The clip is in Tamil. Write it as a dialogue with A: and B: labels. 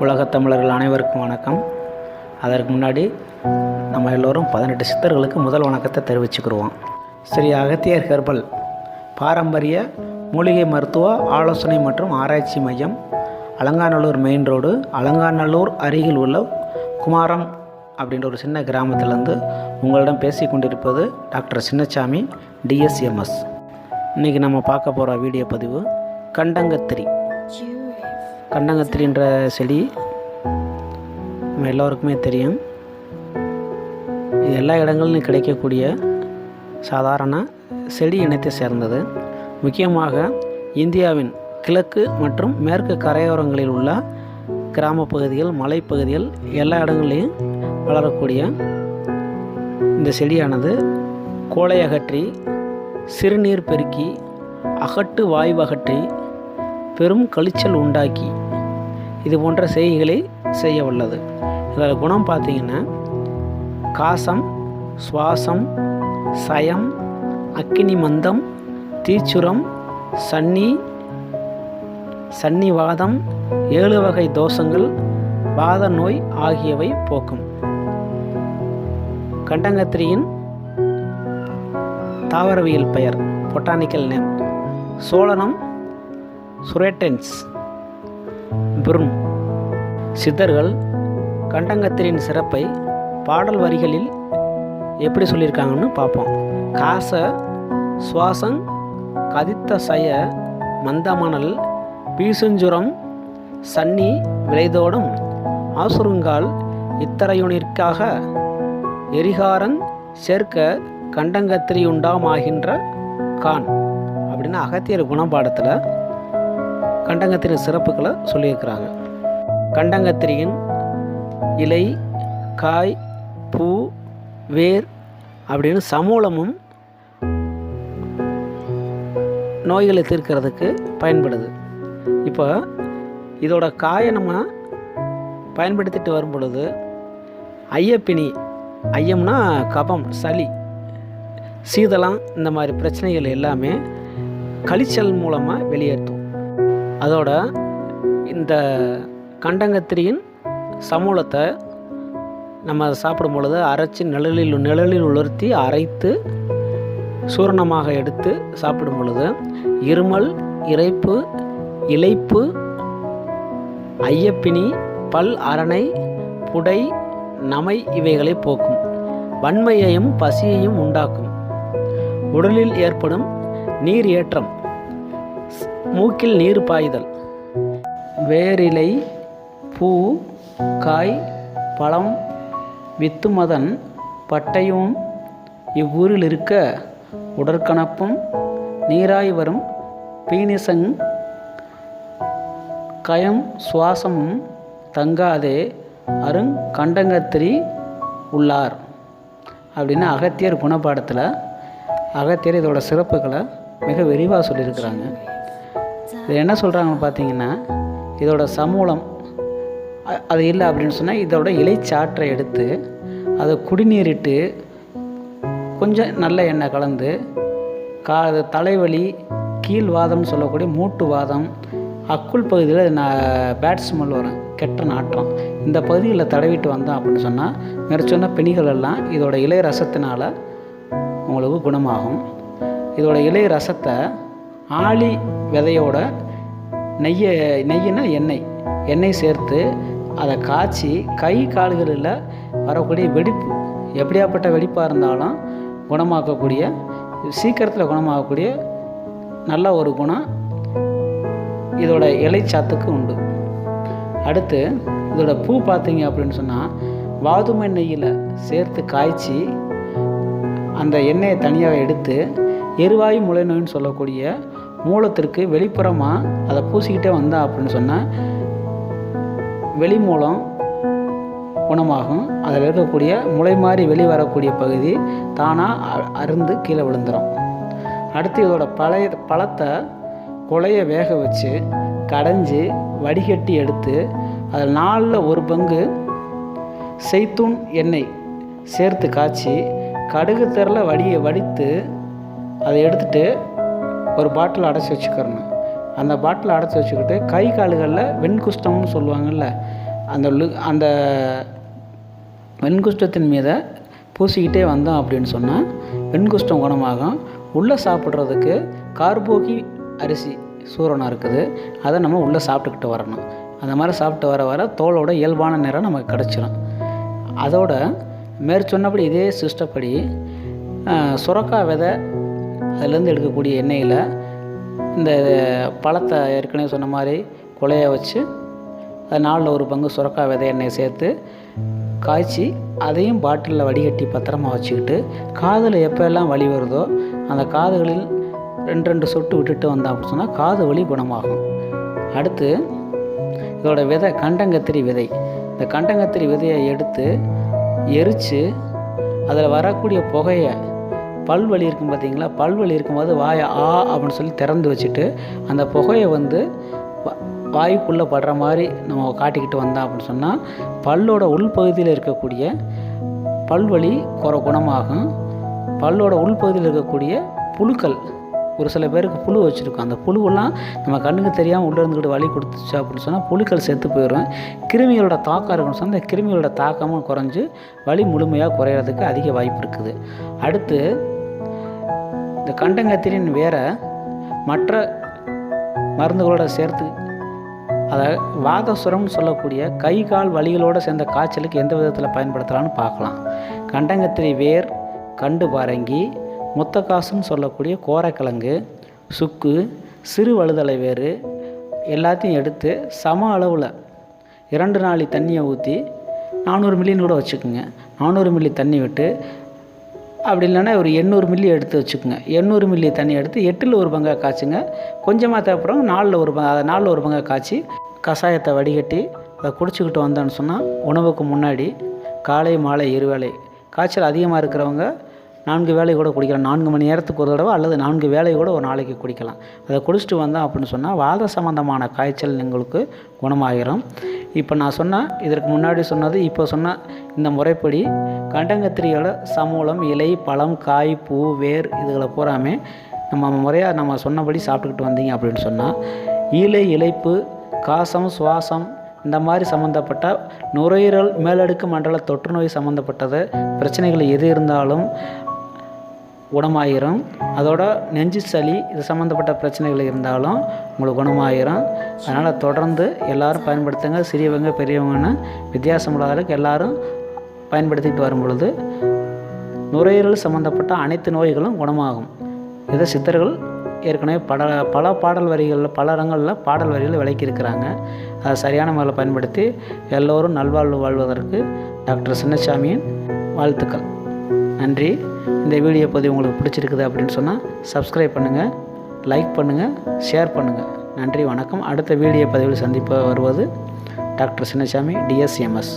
A: உலகத் தமிழர்கள் அனைவருக்கும் வணக்கம். அதற்கு முன்னாடி நம்ம எல்லோரும் பதினெட்டு சித்தர்களுக்கு முதல் வணக்கத்தை தெரிவிச்சுக்கிடுவோம் ஸ்ரீ அகத்தியர் ஹெர்பல் பாரம்பரிய மூலிகை மருத்துவ ஆலோசனை மற்றும் ஆராய்ச்சி மையம் அலங்காநல்லூர் மெயின் ரோடு அலங்காநல்லூர் அருகில் உள்ள குமாரம் அப்படின்ற ஒரு சின்ன கிராமத்திலேருந்து உங்களிடம் பேசி கொண்டிருப்பது டாக்டர் சின்னசாமி டிஎஸ்எம்எஸ் இன்றைக்கி நம்ம பார்க்க போகிற வீடியோ பதிவு கண்டங்கத்திரி. கண்டங்கத்திரின்ற செடி. நம்ம எல்லோருக்குமே தெரியும். இது எல்லா இடங்களிலும் கிடைக்கக்கூடிய சாதாரண செடி இனத்தை சேர்ந்தது. முக்கியமாக இந்தியாவின் கிழக்கு மற்றும் மேற்கு கரையோரங்களில் உள்ள கிராம பகுதிகள் மலைப்பகுதிகள் எல்லா இடங்கள்லையும் வளரக்கூடிய இந்த செடியானது. கோழையகற்றி சிறுநீர் பெருக்கி அகட்டு வாய்வு அகற்றி பெரும் கழிச்சல் உண்டாக்கி இது போன்ற செய்கைகளை செய்ய வல்லது இதில் குணம் பார்த்தீங்கன்னா காசம் சுவாசம் சயம் அக்கினி மந்தம் தீச்சுரம் சன்னி சன்னிவாதம் ஏழு வகை தோஷங்கள் வாத நோய் ஆகியவை போக்கும். கண்டங்கத்திரியின் தாவரவியல் பெயர் பொட்டானிக்கல் நேம். சோழனம் சுரேட்டன்ஸ் புரும். சித்தர்கள் கண்டங்கத்திரியின் சிறப்பை பாடல் வரிகளில் எப்படி சொல்லியிருக்காங்கன்னு பார்ப்போம். காச சுவாசங் கதித்த சய மந்தமணல் பீசுஞ்சுரம் சன்னி விளைதோடும் ஆசுருங்கால் இத்தரையுனிற்காக எரிகாரன் சேர்க்க கண்டங்கத்திரியுண்டாமாகின்ற கான். அப்படின்னு அகத்தியர் குணப்பாடத்தில் கண்டங்கத்திரி சிறப்புகளை சொல்லியிருக்கிறாங்க. கண்டங்கத்திரியின் இலை காய் பூ வேர் அப்படின்னு சமூலமும் நோய்களை தீர்க்கிறதுக்கு பயன்படுது. இப்போ இதோட காயை நம்ம பயன்படுத்திட்டு வரும் பொழுது ஐயப்பினி ஐயம்னா கபம் சளி சீதளம் இந்த மாதிரி பிரச்சனைகள் எல்லாமே கழிச்சல் மூலமாக வெளியேற்றும். அதோட இந்த கண்டங்கத்திரியின் சமூலத்தை நம்ம சாப்பிடும் பொழுது அரைச்சி நிழலில் நிழலில் உலர்த்தி அரைத்து சூரணமாக எடுத்து சாப்பிடும் பொழுது இருமல் இறைப்பு இலைப்பு ஐயப்பினி பல் அரணை புடை நமை இவைகளை போக்கும். வன்மையையும் பசியையும் உண்டாக்கும். உடலில் ஏற்படும் நீர் ஏற்றம் மூக்கில் நீர் பாய்தல். வேரிலை பூ காய் பழம் வித்துமதன் பட்டையும் இவ்வூரில் இருக்க உடற்கணப்பும் நீராய் வரும் பீனிசங் கயம் சுவாசமும் தங்காதே அருங் கண்டங்கத்திரி உள்ளார். அப்படின்னு அகத்தியர் குணப்பாடத்தில் அகத்தியர் இதோட சிறப்புகளை மிக விரிவாக சொல்லியிருக்கிறாங்க. இது என்ன சொல்கிறாங்கன்னு பார்த்தீங்கன்னா இதோட சமூலம் அது இல்லை அப்படின்னு சொன்னால் இதோட இலைச்சாற்றை எடுத்து அதை குடிநீரிட்டு கொஞ்சம் நல்ல எண்ணெய் கலந்து கா அது தலைவலி கீழ்வாதம்னு சொல்லக்கூடிய மூட்டு வாதம் அக்குள் பகுதியில் நான் பேட் ஸ்மெல் வரும் கெட்ட நாட்டம் இந்த பகுதிகளில் தடவிட்டு வந்தோம் அப்படின்னு சொன்னால் மேற்சொன்ன பிணிகள் எல்லாம் இதோட இலை ரசத்தினால் உங்களுக்கு குணமாகும். இதோட இலை ரசத்தை ஆளி விதையோட நெய்யை நெய்யினா எண்ணெய். எண்ணெய் சேர்த்து அதை காய்ச்சி கை கால்களில் வரக்கூடிய வெடிப்பு எப்படியாப்பட்ட வெடிப்பாக இருந்தாலும் குணமாக்கக்கூடிய சீக்கிரத்தில் குணமாகக்கூடிய நல்ல ஒரு குணம் இதோட இலைச்சாத்துக்கு உண்டு. அடுத்து இதோட பூ பார்த்தீங்க அப்படின்னு சொன்னால் வாதுமை நெய்யில் சேர்த்து காய்ச்சி அந்த எண்ணெயை தனியாக எடுத்து எரிவாயு முளை நோயின்னு சொல்லக்கூடிய மூலத்திற்கு வெளிப்புறமாக அதை பூசிக்கிட்டே வந்தா அப்படின்னு சொன்னால் வெளி மூலம் குணமாகும். அதில் இருக்கக்கூடிய முளை மாதிரி வெளிவரக்கூடிய பகுதி தானாக அருந்து கீழே விழுந்துடும் அடுத்து இதோட பழைய பழத்தை குலைய வேக வச்சு கடைஞ்சி வடிகட்டி எடுத்து அதில் நாலில் ஒரு பங்கு செய்தூன் எண்ணெய் சேர்த்து காய்ச்சி கடுகு தெரில வடியை வடித்து அதை எடுத்துட்டு ஒரு பாட்டில் அடைச்சி வச்சுக்கிறணும். அந்த பாட்டில் அடைச்சி வச்சுக்கிட்டு கை கால்களில் வெண்குஷ்டம்னு சொல்லுவாங்கள்ல அந்த அந்த வெண்குஷ்டத்தின் மீத பூசிக்கிட்டே வந்தோம் அப்படின்னு சொன்னால் வெண்குஷ்டம் குணமாகும். உள்ளே சாப்பிட்றதுக்கு கார்போகி அரிசி சூரணம் இருக்குது. அதை நம்ம உள்ளே சாப்பிட்டுக்கிட்டு வரணும். அந்த மாதிரி சாப்பிட்டு வர வர தோலோட இயல்பான நிறம் நமக்கு கிடச்சிரும். அதோட மேற்சொன்னபடி இதே சிஸ்டப்படி சுரக்காய் விதை அதுலேருந்து எடுக்கக்கூடிய எண்ணெயில் இந்த பழத்தை ஏற்கனவே சொன்ன மாதிரி குலைய வச்சு அது நாளில் ஒரு பங்கு சுரக்காய் விதை எண்ணெயை சேர்த்து காய்ச்சி அதையும் பாட்டிலில் வடிகட்டி பத்திரமாக வச்சுக்கிட்டு காதில் எப்போல்லாம் வலி வருதோ அந்த காதுகளில் ரெண்டு ரெண்டு சொட்டு விட்டுட்டு வந்தோம் அப்படின்னு சொன்னால் காது வலி குணமாகும். அடுத்து இதோட விதை கண்டங்கத்திரி விதை. இந்த கண்டங்கத்திரி விதையை எடுத்து எரித்து அதில் வரக்கூடிய புகையை பல்வலி இருக்கும் பார்த்தீங்களா? பல்வலி இருக்கும்போது வாயை ஆ அப்படின்னு சொல்லி திறந்து வச்சுட்டு அந்த புகையை வந்து வாய்க்குள்ளே படுற மாதிரி நம்ம காட்டிக்கிட்டு வந்தோம் அப்படின்னு சொன்னால் பல்லோட உள்பகுதியில் இருக்கக்கூடிய பல்வலி குறை குணமாகும். பல்லோட உள்பகுதியில் இருக்கக்கூடிய புழுக்கள் ஒரு சில பேருக்கு புழு வச்சுருக்கோம். அந்த புழுவெல்லாம் நம்ம கண்ணுக்கு தெரியாமல் உள்ளே இருந்துக்கிட்டு வலி கொடுத்துச்சு அப்படின்னு சொன்னால் புழுக்கள் செத்து போயிடும் கிருமிகளோட தாக்கம் இருக்குன்னு சொன்னால் அந்த கிருமிகளோட தாக்கமும் குறைஞ்சு வலி முழுமையாக குறையிறதுக்கு அதிக வாய்ப்பு இருக்குது. அடுத்து இந்த கண்டங்கத்திரின் வேற மற்ற மருந்துகளோட சேர்த்து அதை வாதசுரம்னு சொல்லக்கூடிய கை கால் வலிகளோடு சேர்ந்த காய்ச்சலுக்கு எந்த விதத்தில் பயன்படுத்தலாம்னு பார்க்கலாம். கண்டங்கத்திரி வேர் கண்டு பாரங்கி முத்தக்காசுன்னு சொல்லக்கூடிய கோரைக்கிழங்கு சுக்கு சிறு வழுதலை வேறு எல்லாத்தையும் எடுத்து சம அளவில் இரண்டு நாளி தண்ணியை ஊற்றி நானூறு மில்லின்னு கூட வச்சுக்கோங்க. நானூறு மில்லி தண்ணி விட்டு அப்படி இல்லைன்னா ஒரு எண்ணூறு மில்லி எடுத்து வச்சுக்கோங்க. எண்ணூறு மில்லி தண்ணி எடுத்து எட்டில் ஒரு பங்காக காய்ச்சுங்க. கொஞ்சமாக தேவைப்படும் நாலில் ஒரு பங்க அதை நாலில் ஒரு பங்காக காய்ச்சி கஷாயத்தை வடிகட்டி அதை குடிச்சிக்கிட்டு வந்தோன்னு சொன்னால் உணவுக்கு முன்னாடி காலை மாலை இருவேளை காய்ச்சல் அதிகமாக இருக்கிறவங்க நான்கு வேலை கூட குடிக்கலாம். நான்கு மணி நேரத்துக்கு ஒரு தடவை அல்லது நான்கு வேலை கூட ஒரு நாளைக்கு குடிக்கலாம். அதை குடிச்சிட்டு வந்தோம் அப்படின்னு சொன்னால் வாத சம்பந்தமான காய்ச்சல் எங்களுக்கு குணமாகிடும் இப்போ நான் சொன்ன இதற்கு முன்னாடி சொன்னது இப்போ சொன்ன இந்த முறைப்படி கண்டங்கத்திரியோட சமூலம் இலை பழம் காய் பூ வேர் இதுகளை பூராமே நம்ம முறையாக நம்ம சொன்னபடி சாப்பிட்டுக்கிட்டு வந்தீங்க அப்படின்னு சொன்னால் ஈலை இலைப்பு காசம் சுவாசம் இந்த மாதிரி சம்மந்தப்பட்ட நுரையீரல் மேலடுக்கு மண்டல தொற்றுநோய் சம்மந்தப்பட்டது பிரச்சனைகள் எது இருந்தாலும் குணமாயிரும். அதோட நெஞ்சு சளி இது சம்மந்தப்பட்ட பிரச்சனைகள் இருந்தாலும் உங்களுக்கு குணமாயிரும். அதனால் தொடர்ந்து எல்லாரும் பயன்படுத்துங்க. சிறியவங்க பெரியவங்கன்னு வித்தியாசம் இல்லாதளவுக்கு எல்லாரும் பயன்படுத்திட்டு வரும் பொழுது நுரையீரல் சம்மந்தப்பட்ட அனைத்து நோய்களும் குணமாகும். இதை சித்தர்கள் ஏற்கனவே பல பல பாடல் வரிகளில் பல இடங்களில் பாடல் வரிகளில் விளக்கியிருக்கிறாங்க. அதை சரியான முறையில் பயன்படுத்தி எல்லோரும் நல்வாழ்வு வாழ்வதற்கு டாக்டர் சின்னசாமியின் வாழ்த்துக்கள். நன்றி. இந்த வீடியோ பதிவு உங்களுக்கு பிடிச்சிருக்குது அப்படின்னு சொன்னால் சப்ஸ்கிரைப் பண்ணுங்கள் லைக் பண்ணுங்கள் ஷேர் பண்ணுங்கள் நன்றி வணக்கம். அடுத்த வீடியோ பதிவில் சந்திப்ப வருவது டாக்டர் சின்னசாமி டிஎஸ்எம்எஸ்